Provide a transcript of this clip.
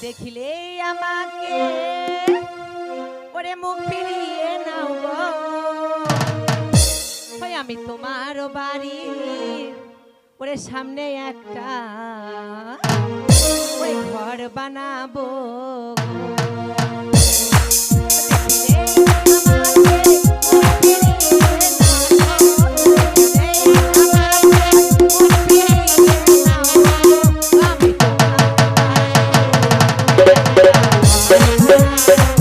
দেখিলে আমাকে। ওরে মুখ ফিরিয়ে নাও আমি তোমার বাড়ি। ওরে সামনে একটা। ওই ঘর বানাবো Bye.